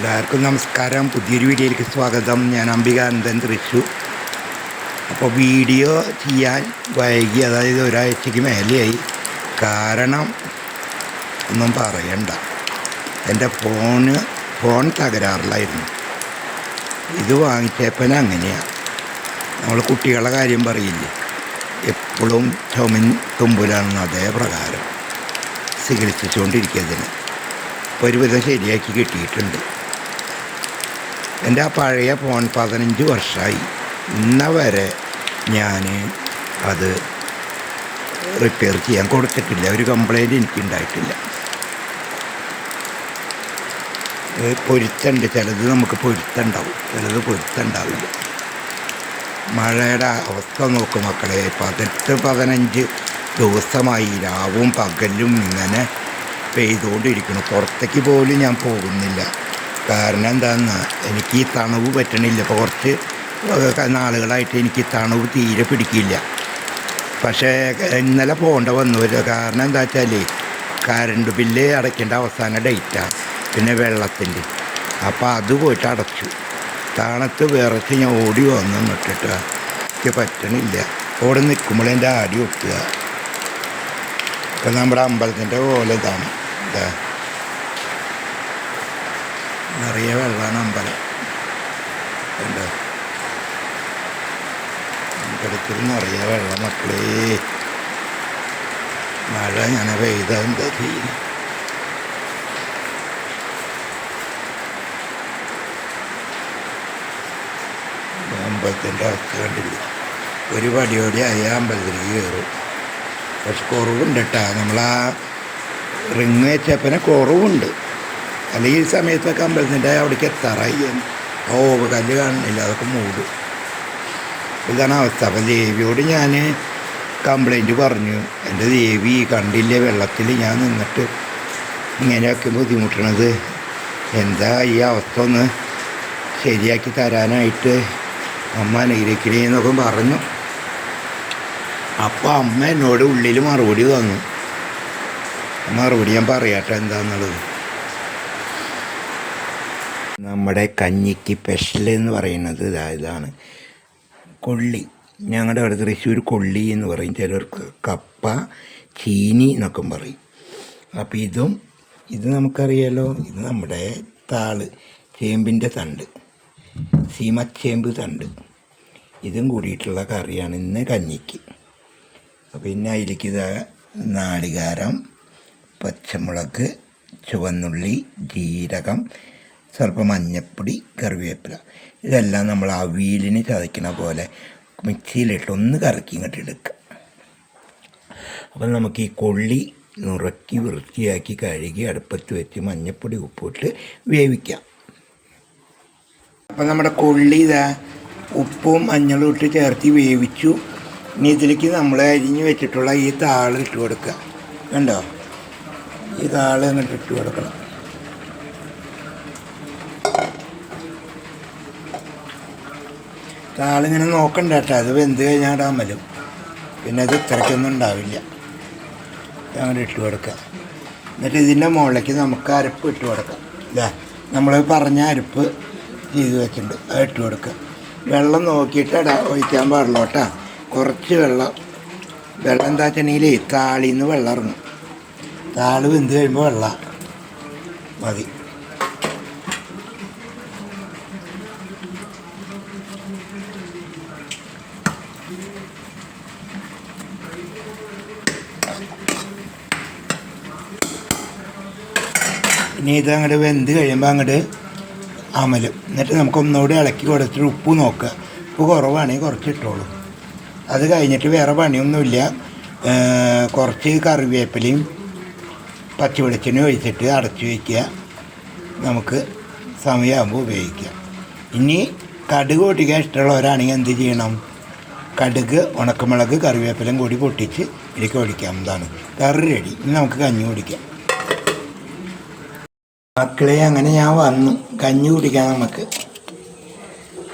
എല്ലാവർക്കും നമസ്കാരം. പുതിയൊരു വീഡിയോയിലേക്ക് സ്വാഗതം. ഞാൻ അംബികാനന്ദൻ തൃശൂർ അപ്പോൾ വീഡിയോ ചെയ്യാൻ വൈകി അതായത് ഒരാഴ്ചയ്ക്ക് മേലെയായി. കാരണം ഒന്നും പറയണ്ട. എന്റെ ഫോണ് ഫോൺ തകരാറിലായിരുന്നു. ഇത് വാങ്ങിച്ചപ്പന അങ്ങനെയാണ് നമ്മൾ കുട്ടികളുടെ കാര്യം പറയില്ലേ? എപ്പോഴും ചുമൻ തുമ്പിലാണെന്ന് അതേ പ്രകാരം ചികിത്സിച്ചുകൊണ്ടിരിക്കുക അതിന് ഒരുവിധം ശരിയാക്കി കിട്ടിയിട്ടുണ്ട്. എന്റെ ആ പഴയ ഫോൺ പതിനഞ്ച് വർഷമായി ഇന്ന വരെ ഞാൻ അത് റിപ്പയർ ചെയ്യാൻ കൊടുത്തിട്ടില്ല. ഒരു കംപ്ലൈന്റ് എനിക്കുണ്ടായിട്ടില്ല. പൊരുത്തുണ്ട്. ചിലത് നമുക്ക് പൊരുത്തുണ്ടാവും. ചിലത് പൊരുത്തുണ്ടാവില്ല. മഴയുടെ അവസ്ഥ നോക്കും മക്കളെ. പതിനെട്ട് പതിനഞ്ച് ദിവസമായി രാവും പകലും ഇങ്ങനെ പെയ്തുകൊണ്ടിരിക്കുന്നു. പുറത്തേക്ക് പോലും ഞാൻ പോകുന്നില്ല. കാരണം എന്താണെന്ന് എനിക്ക് ഈ തണുവ് പറ്റണില്ല. ഇപ്പോൾ കുറച്ച് നാളുകളായിട്ട് എനിക്ക് തണുവ് തീരെ പിടിക്കില്ല. പക്ഷേ ഇന്നലെ പോകേണ്ട വന്നു. കാരണം എന്താ വെച്ചാൽ കറണ്ട് ബില്ല് അടയ്ക്കേണ്ട അവസാന ഡേറ്റാണ് പിന്നെ വെള്ളത്തിന്റെ അപ്പോൾ അത് പോയിട്ട് അടച്ചു. താണത്ത് വിറച്ച് ഞാൻ ഓടി വന്നു നിട്ടിട്ട് എനിക്ക് പറ്റണില്ല. അവിടെ നിൽക്കുമ്പോൾ എന്റെ ആടി ഒട്ടുക. ഇപ്പം നമ്മുടെ അമ്പലത്തിന്റെ പോലെ ഇതാണ്. ഇതാ. നിറയെ വെള്ളമാണ് അമ്പലം. കണ്ടോ? അമ്പലത്തിൽ നിറയെ വെള്ളം മക്കളേ. മഴ ഞാൻ പെയ്ത എന്താ അമ്പലത്തിന്റെ അവസ്ഥ കണ്ടില്ല? ഒരു പടിയോടെ ആയ അമ്പലത്തിലേക്ക് കയറും. പക്ഷെ കുറവുണ്ട് കേട്ടോ നമ്മളാ റിങ് വെച്ചപ്പനെ കുറവുണ്ട്. അല്ലെങ്കിൽ ഈ സമയത്തൊക്കെ അമ്പലത്തിന്റെ അവിടേക്ക് എത്താറായി. ഓ കല്ല് കാണുന്നില്ല. അതൊക്കെ മൂടും. ഇതാണ് അവസ്ഥ. അപ്പം ദേവിയോട് ഞാൻ കംപ്ലൈന്റ് പറഞ്ഞു. എന്റെ ദേവി കണ്ടില്ല വെള്ളത്തിൽ ഞാൻ നിന്നിട്ട് ഇങ്ങനെയൊക്കെ ബുദ്ധിമുട്ടണത്. എന്താ ഈ അവസ്ഥ ഒന്ന് ശരിയാക്കി തരാനായിട്ട് അമ്മ അനുഗ്രഹിക്കണേ എന്നൊക്കെ പറഞ്ഞു. അപ്പോൾ അമ്മ എന്നോട് ഉള്ളിൽ മറുപടി തന്നു. മറുപടി ഞാൻ പറയട്ടെ എന്താന്നുള്ളത്. നമ്മുടെ കഞ്ഞിക്ക് സ്പെഷ്യൽ എന്ന് പറയുന്നത് ഇതാണ്. കൊള്ളി. ഞങ്ങളുടെ അവിടെ തൃശ്ശൂർ കൊള്ളി എന്ന് പറയും. ചിലർക്ക് കപ്പ ചീനി എന്നൊക്കെ പറയും. അപ്പോൾ ഇതും ഇത് നമുക്കറിയാലോ ഇത് നമ്മുടെ താൾ. ചേമ്പിന്റെ തണ്ട്. സീമച്ചേമ്പ് തണ്ട്. ഇതും കൂടിയിട്ടുള്ള കറിയാണ് ഇന്ന് കഞ്ഞിക്ക്. പിന്നെ അതിലേക്ക് ഇതാ നാളികാരം പച്ചമുളക് ചുവന്നുള്ളി ജീരകം സ്വല്പം മഞ്ഞപ്പൊടി കറിവേപ്പില. ഇതെല്ലാം നമ്മൾ അവിയലിന് ചതയ്ക്കണ പോലെ മിക്സിയിലിട്ട് ഒന്ന് കറക്കി ഇങ്ങോട്ട് എടുക്കുക. അപ്പം നമുക്ക് ഈ കൊള്ളി നുറക്കി വൃത്തിയാക്കി കഴുകി അടുപ്പത്ത് വെച്ച് മഞ്ഞപ്പൊടി ഉപ്പിട്ട് വേവിക്കാം. അപ്പം നമ്മുടെ കൊള്ളി ഇതാ ഉപ്പും മഞ്ഞളും ഇട്ട് ചേർത്ത് വേവിച്ചു. ഇനി ഇതിലേക്ക് നമ്മൾ അരിഞ്ഞ് വെച്ചിട്ടുള്ള ഈ താൾ ഇട്ട് കൊടുക്കുക. കണ്ടോ? ഈ താൾ അങ്ങോട്ട് ഇട്ട് കൊടുക്കണം. താളിങ്ങനെ നോക്കണ്ട കേട്ടോ. അത് വെന്ത് കഴിഞ്ഞാൽ ഇടാമല്ലോ പിന്നെ അത് ഇത്രയ്ക്കൊന്നും ഉണ്ടാവില്ല. അങ്ങനെ ഇട്ട് കൊടുക്കുക എന്നിട്ട് ഇതിന്റെ മുകളിലേക്ക് നമുക്ക് അരപ്പ് ഇട്ട് കൊടുക്കാം. ഇതാ നമ്മൾ പറഞ്ഞ അരപ്പ് ചെയ്ത് വെച്ചിട്ടുണ്ട്. അത് ഇട്ട് കൊടുക്കുക വെള്ളം നോക്കിയിട്ട് ഇടാ ഒഴിക്കാൻ പാടുള്ളൂ കേട്ടോ. കുറച്ച് വെള്ളം. വെള്ളം എന്താ വെച്ചിട്ടുണ്ടെങ്കിൽ താളിന്ന് വെള്ളം ഇറങ്ങും. താൾ വെന്ത് കഴിയുമ്പോൾ വെള്ളം. മതി. ഇനി ഇത് അങ്ങോട്ട് വെന്ത് കഴിയുമ്പോൾ അങ്ങോട്ട് അമലും. എന്നിട്ട് നമുക്ക് ഒന്നുകൂടി ഇളക്കി കൊടുത്തിട്ട് ഉപ്പ് നോക്കുക. ഉപ്പ് കുറവാണെങ്കിൽ കുറച്ച് ഇട്ടോളൂ. അത് കഴിഞ്ഞിട്ട് വേറെ പണിയൊന്നുമില്ല. കുറച്ച് കറിവേപ്പിലയും പച്ചവെളിച്ചെണ്ണയും ഒഴിച്ചിട്ട് അടച്ചു വയ്ക്കുക. നമുക്ക് സമയമാകുമ്പോൾ ഉപയോഗിക്കാം. ഇനി കടുക് പൊട്ടിക്കാൻ ഇഷ്ടമുള്ളവരാണെങ്കിൽ എന്ത് ചെയ്യണം? കടുക് ഉണക്കമുളക് കറിവേപ്പിലയും കൂടി പൊട്ടിച്ച് ഇതിലേക്ക് ഒഴിക്കാവുന്നതാണ് കറി റെഡി. ഇനി നമുക്ക് കഞ്ഞി കുടിക്കാം. മക്കളെ അങ്ങനെ ഞാൻ വന്നു. കഞ്ഞി കുടിക്കാൻ നമുക്ക്.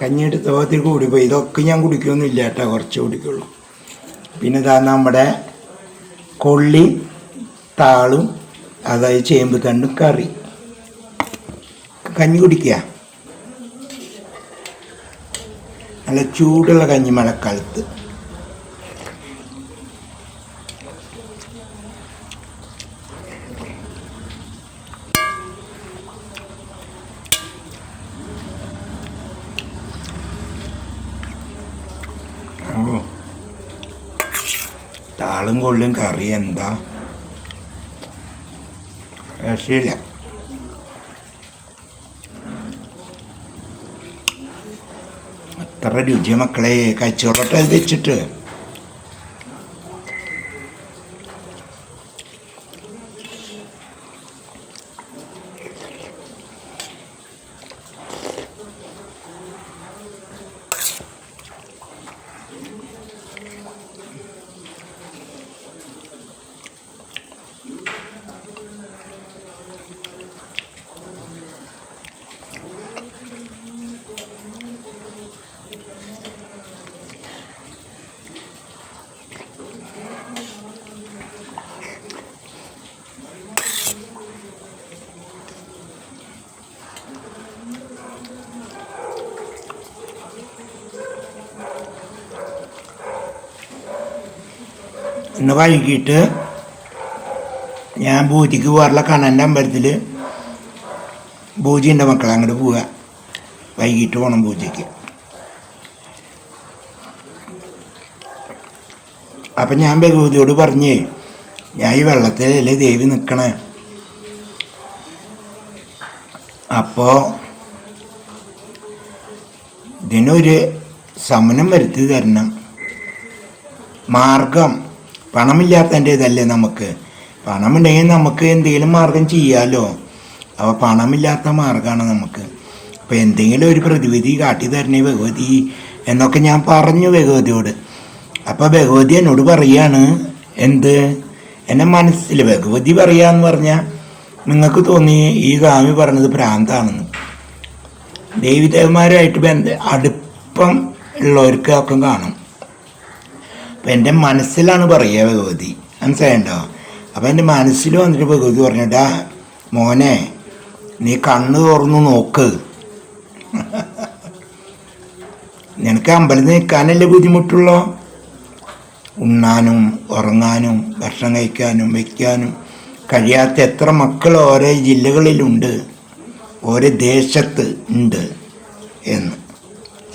കഞ്ഞി എടുത്ത കൂടി കൂടിപ്പോയി. ഇതൊക്കെ ഞാൻ കുടിക്കുകയൊന്നുമില്ല കേട്ടോ കുറച്ച് കുടിക്കുള്ളൂ. പിന്നെ ഇതാ നമ്മുടെ കൊള്ളി താളും അതായത് ചേമ്പ് തണ്ടും കറി. കഞ്ഞി കുടിക്കുക. നല്ല ചൂടുള്ള കഞ്ഞി മഴക്കാലത്ത്. താളും കൊള്ളും കറി എന്താ? രക്ഷയില്ല. അത്ര രുചി മക്കളെ. കച്ചവടം വെച്ചിട്ട്. ഇന്ന് വൈകിട്ട് ഞാൻ പൂജയ്ക്ക് പോകാറുള്ള കണ്ണന്റെ അമ്പലത്തിൽ പൂജയുണ്ട് മക്കളെ അങ്ങോട്ട് പോവുക. വൈകിട്ട് പോകണം പൂജയ്ക്ക്. അപ്പം ഞാൻ ഭഗവതിയോട് പറഞ്ഞേ ഞാൻ ഈ വെള്ളത്തിലല്ലേ ദേവി നിൽക്കണേ? അപ്പോൾ ഇതിനൊരു സമനം വരുത്തി തരണം. മാർഗം. പണമില്ലാത്തതിന്റെ ഇതല്ലേ നമുക്ക്? പണമുണ്ടെങ്കിൽ നമുക്ക് എന്തെങ്കിലും മാർഗം ചെയ്യാമല്ലോ അപ്പോൾ പണമില്ലാത്ത മാർഗമാണ് നമുക്ക്. അപ്പോൾ എന്തെങ്കിലും ഒരു പ്രതിവിധി കാട്ടി തരണേ ഭഗവതി എന്നൊക്കെ ഞാൻ പറഞ്ഞു ഭഗവതിയോട്. അപ്പോൾ ഭഗവതി എന്നോട് പറയാണ് എന്ത്? എന്റെ മനസ്സിൽ ഭഗവതി പറയാന്ന് പറഞ്ഞാൽ നിങ്ങൾക്ക് തോന്നി ഈ സ്വാമി പറഞ്ഞത് ഭ്രാന്താണെന്ന്. ദേവിദേവന്മാരുമായിട്ട് ബന്ധ അടുപ്പം ഉള്ളവർക്ക് ഒക്കെ കാണും. അപ്പം എന്റെ മനസ്സിലാണ് പറയുക ഭഗവതി. മനസ്സിലായിട്ടോ അപ്പം എന്റെ മനസ്സിൽ വന്നിട്ട് ഭഗവതി പറഞ്ഞിട്ടാ മോനെ നീ കണ്ണ് തുറന്നു നോക്ക്. നിനക്ക് അമ്പലത്തിൽ നിൽക്കാനല്ലേ ബുദ്ധിമുട്ടുള്ളോ? ഉണ്ണാനും ഉറങ്ങാനും ഭക്ഷണം കഴിക്കാനും വയ്ക്കാനും കഴിയാത്ത എത്ര മക്കൾ ഓരോ ജില്ലകളിലുണ്ട്. ഓരോ ദേശത്ത് ഉണ്ട് എന്ന്.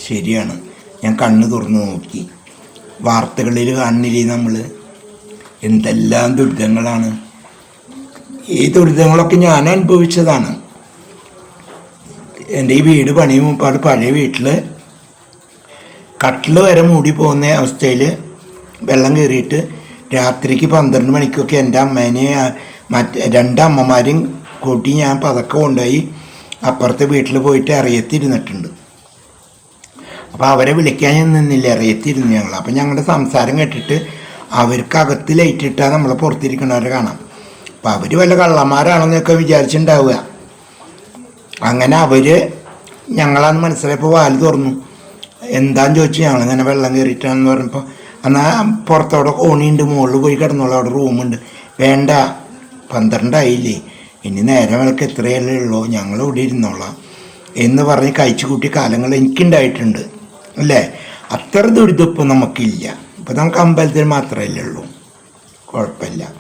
ശരിയാണ്. ഞാൻ കണ്ണ് തുറന്നു നോക്കി. വാർത്തകളിൽ കാണുന്നില്ലേ നമ്മൾ എന്തെല്ലാം ദുരിതങ്ങളാണ്. ഈ ദുരിതങ്ങളൊക്കെ ഞാൻ അനുഭവിച്ചതാണ്. എന്റെ ഈ വീട് പണിയും മുപ്പാട് പഴയ വീട്ടിൽ കട്ടിൽ വരെ മൂടി പോകുന്ന അവസ്ഥയിൽ വെള്ളം കയറിയിട്ട് രാത്രിക്ക് പന്ത്രണ്ട് മണിക്കൊക്കെ എന്റെ അമ്മേനെ മറ്റ് രണ്ടമ്മമാരും കൂട്ടി ഞാൻ പതക്കം കൊണ്ടുപോയി അപ്പുറത്തെ വീട്ടിൽ പോയിട്ട് അറിയത്തിരുന്നിട്ടുണ്ട്. അപ്പോൾ അവരെ വിളിക്കാൻ നിന്നില്ല? അറിയത്തിരുന്നു ഞങ്ങൾ അപ്പം ഞങ്ങളുടെ സംസാരം കേട്ടിട്ട് അവർക്ക് അകത്ത് ലൈറ്റ് ഇട്ടാൽ നമ്മളെ പുറത്തിരിക്കണവരെ കാണാം. അപ്പം അവർ വല്ല കള്ളന്മാരാണെന്നൊക്കെ വിചാരിച്ചിട്ടുണ്ടാവുക അങ്ങനെ അവർ ഞങ്ങളാന്ന് മനസ്സിലായപ്പോൾ വാൽ തുറന്നു. എന്താന്ന് ചോദിച്ചു ഞങ്ങളിങ്ങനെ വെള്ളം കയറിയിട്ടാണെന്ന് പറഞ്ഞപ്പോൾ എന്നാൽ പുറത്തവിടെ ഓണിയുണ്ട് മുകളിൽ പോയി കിടന്നോളൂ അവിടെ റൂമുണ്ട്. വേണ്ട പന്ത്രണ്ടായില്ലേ. ഇനി നേരം വിളക്ക് എത്രയല്ലേ ഉള്ളൂ. ഞങ്ങൾ ഇവിടെ ഇരുന്നോളാം. എന്ന് പറഞ്ഞ് കഴിച്ചു കൂട്ടി കാലങ്ങൾ എനിക്കുണ്ടായിട്ടുണ്ട്. അല്ലേ? അത്ര ദുരിതം നമുക്കില്ല. ഇപ്പം നമുക്ക് അമ്പലത്തിൽ മാത്രമല്ലേ ഉള്ളൂ. കുഴപ്പമില്ല.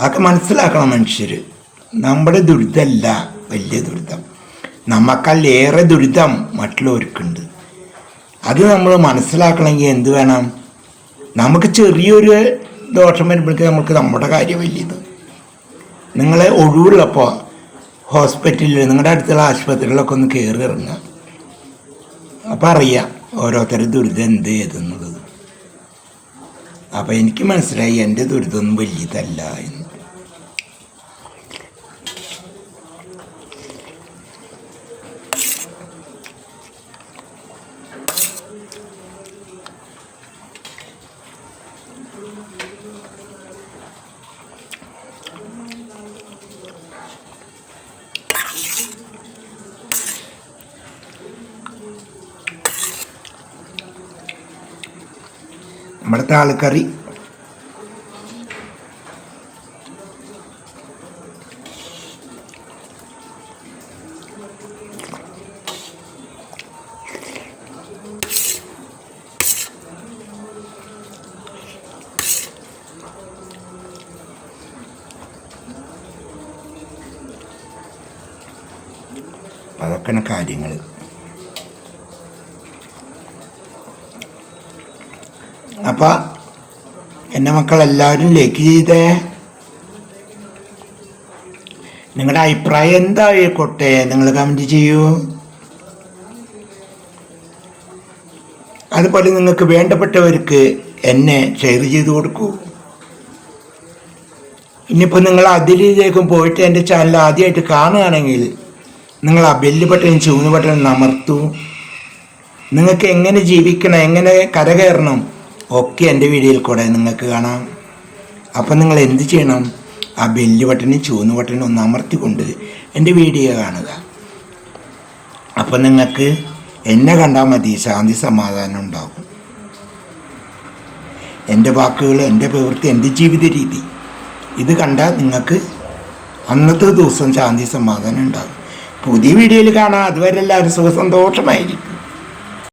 അതൊക്കെ മനസ്സിലാക്കണം മനുഷ്യർ നമ്മുടെ ദുരിതമല്ല വലിയ ദുരിതം. നമുക്കല്ലേറെ ദുരിതം മറ്റുള്ളവർക്കുണ്ട്. അത് നമ്മൾ മനസ്സിലാക്കണമെങ്കിൽ എന്ത് വേണം? നമുക്ക് ചെറിയൊരു ദോഷം വരുമ്പോഴേക്ക് നമുക്ക് നമ്മുടെ കാര്യം വലിയത്. നിങ്ങളെ ഒഴിവുള്ളപ്പോൾ ഹോസ്പിറ്റലിൽ നിങ്ങളുടെ അടുത്തുള്ള ആശുപത്രികളിലൊക്കെ ഒന്ന് കയറി ഇറങ്ങുക. അപ്പം അറിയാം. ഓരോരുത്തരുടെ ദുരിതം എന്ത് ഏതെന്നുള്ളത് അപ്പം എനിക്ക് മനസ്സിലായി എന്റെ ദുരിതമൊന്നും വലിയതല്ല എന്ന്. തട്ടാളിക്കറി അതൊക്കെയാണ് കാര്യങ്ങൾ അപ്പം എന്റെ മക്കളെല്ലാവരും ലൈക്ക് ചെയ്തേ. നിങ്ങളുടെ അഭിപ്രായം എന്തായിക്കോട്ടെ? നിങ്ങൾ കമന്റ് ചെയ്യൂ. അതുപോലെ നിങ്ങൾക്ക് വേണ്ടപ്പെട്ടവർക്ക് എന്നെ ഷെയർ ചെയ്ത് കൊടുക്കൂ. ഇനിയിപ്പോൾ നിങ്ങൾ അതിലേക്കും പോയിട്ട് എന്റെ ചാനൽ ആദ്യമായിട്ട് കാണുകയാണെങ്കിൽ നിങ്ങൾ ആ ബെല്ല് ബട്ടൺ ചൂന്ന് ബട്ടൺ അമർത്തു. നിങ്ങൾക്ക് എങ്ങനെ ജീവിക്കണം എങ്ങനെ കരകയറണം ഒക്കെ എന്റെ വീഡിയോയിൽ കൂടെ നിങ്ങൾക്ക് കാണാം. അപ്പം നിങ്ങൾ എന്ത് ചെയ്യണം? ആ ബെല്ല് ബട്ടനും ചുവന്ന ബട്ടനും ഒന്ന് അമർത്തിക്കൊണ്ട് എന്റെ വീഡിയോ കാണുക. അപ്പം നിങ്ങൾക്ക് എന്നെ കണ്ടാൽ മതി ശാന്തി സമാധാനം ഉണ്ടാകും എന്റെ വാക്കുകൾ എന്റെ പ്രവൃത്തി എന്റെ ജീവിത രീതി ഇത് കണ്ടാൽ നിങ്ങൾക്ക് അന്നത്തെ ദിവസം ശാന്തി സമാധാനം ഉണ്ടാകും. പുതിയ വീഡിയോയിൽ കാണാം. അതുവരെ എല്ലാവരും സുഖസന്തോഷമായിരിക്കും.